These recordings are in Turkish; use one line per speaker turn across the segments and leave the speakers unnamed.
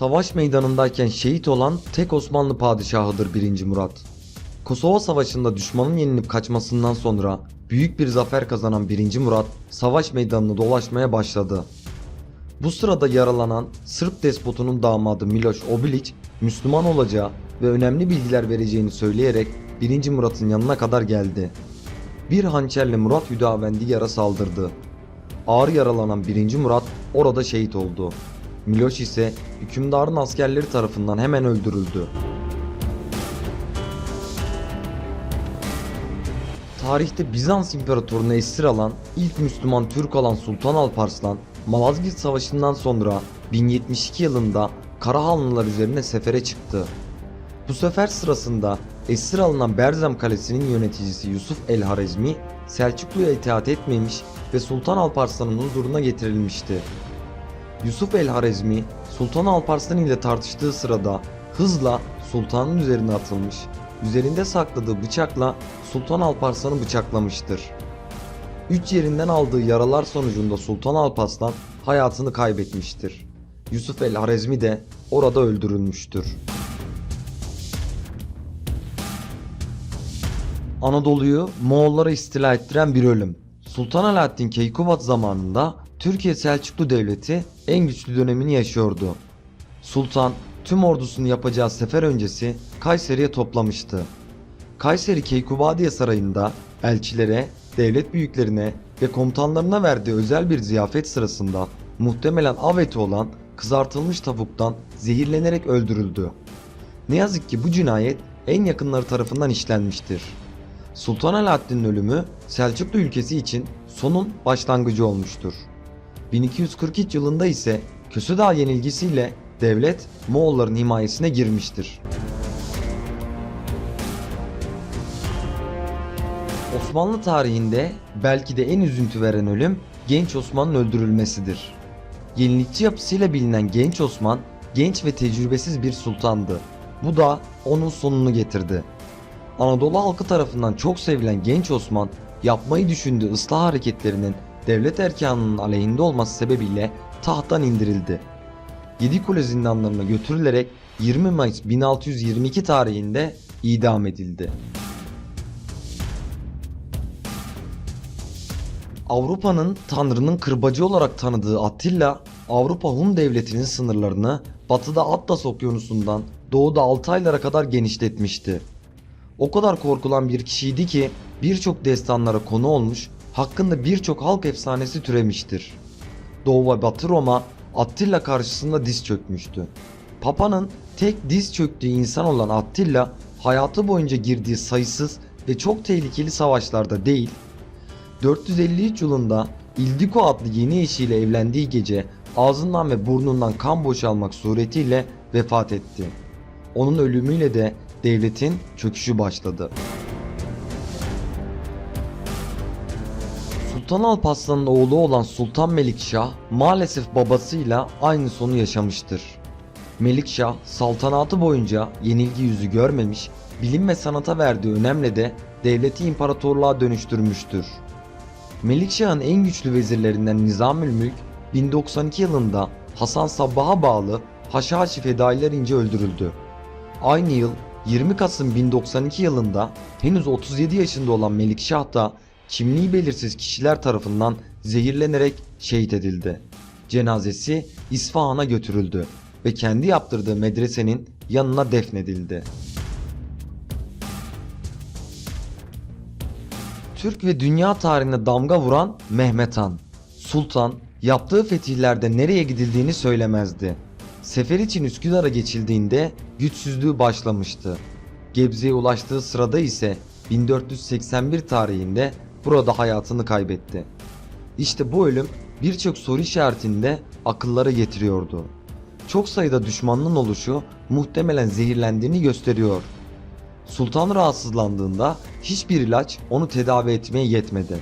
Savaş meydanındayken şehit olan tek Osmanlı padişahıdır 1. Murat. Kosova Savaşı'nda düşmanın yenilip kaçmasından sonra büyük bir zafer kazanan 1. Murat savaş meydanını dolaşmaya başladı. Bu sırada yaralanan Sırp despotunun damadı Miloš Obilić Müslüman olacağı ve önemli bilgiler vereceğini söyleyerek 1. Murat'ın yanına kadar geldi. Bir hançerle Murat Hüdavendigar'a saldırdı. Ağır yaralanan 1. Murat orada şehit oldu. Miloš ise hükümdarın askerleri tarafından hemen öldürüldü. Tarihte Bizans İmparatorunu esir alan ilk Müslüman Türk olan Sultan Alparslan, Malazgirt Savaşı'ndan sonra 1072 yılında Karahanlılar üzerine sefere çıktı. Bu sefer sırasında esir alınan Berzem Kalesi'nin yöneticisi Yusuf el Harezmi, Selçuklu'ya itaat etmemiş ve Sultan Alparslan'ın huzuruna getirilmişti. Yusuf el Harezmi, Sultan Alparslan ile tartıştığı sırada hızla sultanın üzerine atılmış, üzerinde sakladığı bıçakla Sultan Alparslan'ı bıçaklamıştır. Üç yerinden aldığı yaralar sonucunda Sultan Alparslan hayatını kaybetmiştir. Yusuf el Harezmi de orada öldürülmüştür. Anadolu'yu Moğollara istila ettiren bir ölüm. Sultan Alaaddin Keykubat zamanında Türkiye Selçuklu Devleti en güçlü dönemini yaşıyordu. Sultan tüm ordusunu yapacağı sefer öncesi Kayseri'ye toplamıştı. Kayseri Keykubadiye Sarayı'nda elçilere, devlet büyüklerine ve komutanlarına verdiği özel bir ziyafet sırasında muhtemelen av eti olan kızartılmış tavuktan zehirlenerek öldürüldü. Ne yazık ki bu cinayet en yakınları tarafından işlenmiştir. Sultan Alaaddin'in ölümü Selçuklu ülkesi için sonun başlangıcı olmuştur. 1243 yılında ise Kösedağ yenilgisiyle devlet Moğolların himayesine girmiştir. Osmanlı tarihinde belki de en üzüntü veren ölüm Genç Osman'ın öldürülmesidir. Yenilikçi yapısıyla bilinen Genç Osman genç ve tecrübesiz bir sultandı. Bu da onun sonunu getirdi. Anadolu halkı tarafından çok sevilen Genç Osman yapmayı düşündüğü ıslah hareketlerinin devlet erkanının aleyhinde olması sebebiyle tahttan indirildi. Yedikule zindanlarına götürülerek 20 Mayıs 1622 tarihinde idam edildi. Avrupa'nın Tanrı'nın kırbacı olarak tanıdığı Attila, Avrupa Hun devletinin sınırlarını batıda Atlas okyanusundan doğuda Altaylara kadar genişletmişti. O kadar korkulan bir kişiydi ki birçok destanlara konu olmuş, hakkında birçok halk efsanesi türemiştir. Doğu ve Batı Roma Attila karşısında diz çökmüştü. Papa'nın tek diz çöktüğü insan olan Attila, hayatı boyunca girdiği sayısız ve çok tehlikeli savaşlarda değil, 453 yılında Ildiko adlı yeni eşiyle evlendiği gece ağzından ve burnundan kan boşalmak suretiyle vefat etti. Onun ölümüyle de devletin çöküşü başladı. Sultan Alparslan'ın oğlu olan Sultan Melikşah maalesef babasıyla aynı sonu yaşamıştır. Melikşah saltanatı boyunca yenilgi yüzü görmemiş, bilim ve sanata verdiği önemle de devleti imparatorluğa dönüştürmüştür. Melikşah'ın en güçlü vezirlerinden Nizamül Mülk 1092 yılında Hasan Sabbah'a bağlı Haşhaşi Fedailerince öldürüldü. Aynı yıl 20 Kasım 1092 yılında henüz 37 yaşında olan Melikşah da kimliği belirsiz kişiler tarafından zehirlenerek şehit edildi. Cenazesi İsfahan'a götürüldü ve kendi yaptırdığı medresenin yanına defnedildi. Türk ve dünya tarihine damga vuran Mehmet Han. Sultan yaptığı fetihlerde nereye gidildiğini söylemezdi. Sefer için Üsküdar'a geçildiğinde güçsüzlüğü başlamıştı. Gebze'ye ulaştığı sırada ise 1481 tarihinde burada hayatını kaybetti. İşte bu ölüm birçok soru işaretinde akıllara getiriyordu. Çok sayıda düşmanının oluşu muhtemelen zehirlendiğini gösteriyor. Sultan rahatsızlandığında hiçbir ilaç onu tedavi etmeye yetmedi.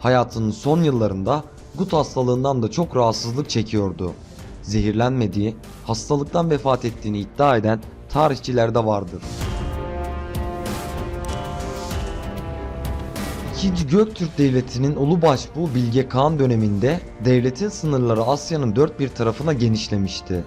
Hayatının son yıllarında gut hastalığından da çok rahatsızlık çekiyordu. Zehirlenmediği, hastalıktan vefat ettiğini iddia eden tarihçiler de vardır. İkinci Göktürk Devleti'nin ulu başbuğu Bilge Kağan döneminde devletin sınırları Asya'nın dört bir tarafına genişlemişti.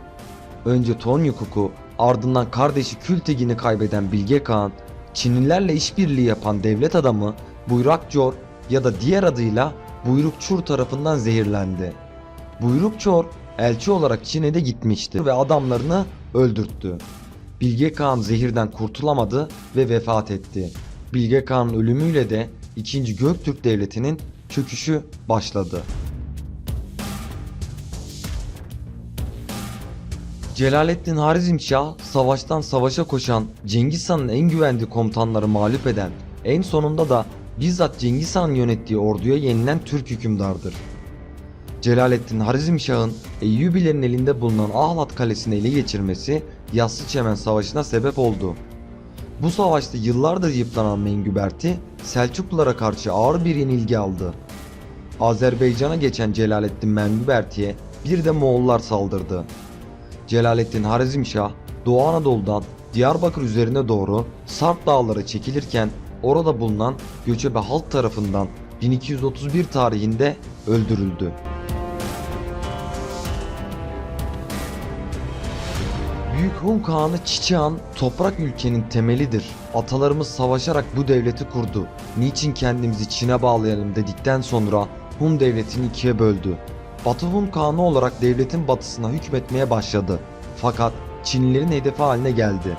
Önce Tonyukuk'u ardından kardeşi Kültegin'i kaybeden Bilge Kağan, Çinlilerle işbirliği yapan devlet adamı Buyrakçor ya da diğer adıyla Buyrukçur tarafından zehirlendi. Buyrukçor elçi olarak Çin'e de gitmişti ve adamlarını öldürttü. Bilge Kağan zehirden kurtulamadı ve vefat etti. Bilge Kağan'ın ölümüyle de 2. Göktürk Devleti'nin çöküşü başladı. Celalettin Harizmşah savaştan savaşa koşan Cengiz Han'ın en güvendiği komutanları mağlup eden, en sonunda da bizzat Cengiz Han yönettiği orduya yenilen Türk hükümdardır. Celalettin Harizmşah'ın Eyyubilerin elinde bulunan Ahlat Kalesi'ni ele geçirmesi Yassıçemen Savaşı'na sebep oldu. Bu savaşta yıllardır yıpranan Mengüberti Selçuklulara karşı ağır bir yenilgi aldı. Azerbaycan'a geçen Celalettin Mengüberti'ye bir de Moğollar saldırdı. Celalettin Harizmşah Doğu Anadolu'dan Diyarbakır üzerine doğru Sarp dağları çekilirken orada bulunan göçebe halk tarafından 1231 tarihinde öldürüldü. Büyük Hun Kağanı Çiçihan toprak ülkenin temelidir. Atalarımız savaşarak bu devleti kurdu. Niçin kendimizi Çin'e bağlayalım dedikten sonra Hun devletini ikiye böldü. Batı Hun Kağanı olarak devletin batısına hükmetmeye başladı. Fakat Çinlilerin hedefi haline geldi.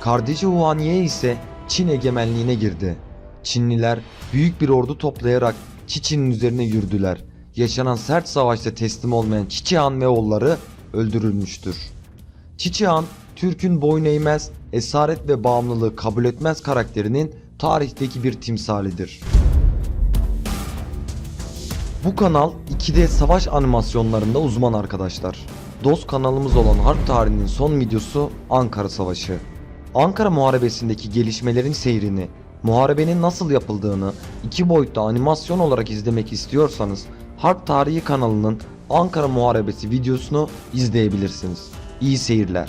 Kardeşi Huaniye ise Çin egemenliğine girdi. Çinliler büyük bir ordu toplayarak Çiçin'in üzerine yürüdüler. Yaşanan sert savaşta teslim olmayan Çiçihan ve oğulları öldürülmüştür. Çiçihan, Türk'ün boyun eğmez, esaret ve bağımlılığı kabul etmez karakterinin tarihteki bir timsalidir. Bu kanal 2D savaş animasyonlarında uzman arkadaşlar. Dost kanalımız olan Harp tarihinin son videosu Ankara Savaşı. Ankara Muharebesi'ndeki gelişmelerin seyrini, muharebenin nasıl yapıldığını iki boyutlu animasyon olarak izlemek istiyorsanız Harp Tarihi kanalının Ankara Muharebesi videosunu izleyebilirsiniz. İyi seyirler.